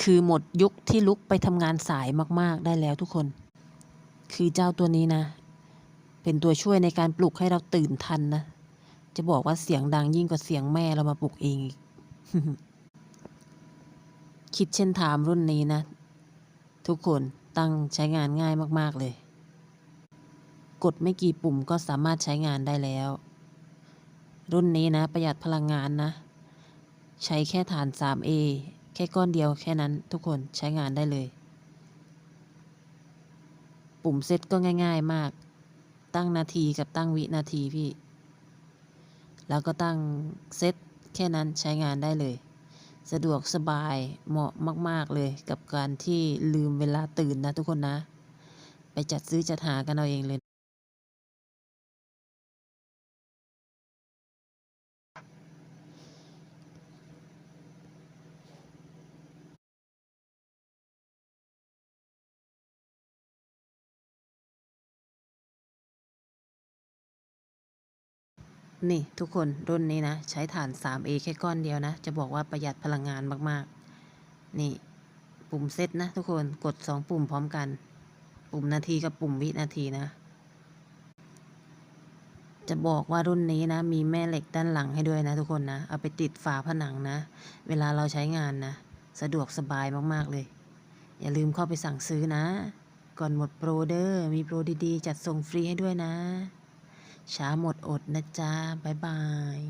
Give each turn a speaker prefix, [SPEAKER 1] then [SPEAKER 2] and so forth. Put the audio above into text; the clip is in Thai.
[SPEAKER 1] คือหมดยุคที่ลุกไปทำงานสายมาก ๆ ได้แล้วทุกคน คือเจ้าตัวนี้นะ เป็นตัวช่วยในการปลุกให้เราตื่นทันนะ จะบอกว่าเสียงดังยิ่งกว่าเสียงแม่เรามาปลุกเองอีกคิดเช่นถามรุ่นนี้นะ ทุกคนตั้งใช้งานง่ายมาก ๆ เลย กดไม่กี่ปุ่มก็สามารถใช้งานได้แล้ว รุ่นนี้นะ ประหยัดพลังงานนะ ใช้แค่ฐาน 3A แค่ก้อนเดียวแค่นั้นทุกคนใช้งานได้เลย ปุ่มเซตก็ง่ายๆมาก ตั้งนาทีกับตั้งวินาทีพี่ แล้วก็ตั้งเซตแค่นั้นใช้งานได้เลย สะดวกสบายเหมาะมาก ๆ เลยกับการที่ลืมเวลาตื่นนะทุกคนนะ ไปจัดซื้อจัดหากันเอาเองเลย นี่ทุกคนรุ่นนี้นะ ใช้ฐาน 3A แค่ก้อนเดียวนะ จะบอกว่าประหยัดพลังงานมากๆ นี่ปุ่มเซตนะทุกคนกด 2 ปุ่มพร้อมกัน ปุ่มนาทีกับปุ่มวินาทีนะ จะบอกว่ารุ่นนี้นะ มีแม่เหล็กด้านหลังให้ด้วยนะทุกคนนะ เอาไปติดฝาผนังนะ เวลาเราใช้งานนะ สะดวกสบายมากๆเลย อย่าลืมเข้าไปสั่งซื้อนะ ก่อนหมดโปรเดอร์มีโปรดีๆ จัดส่งฟรีให้ด้วยนะ ช้าหมดอดนะจ๊ะ บ๊ายบาย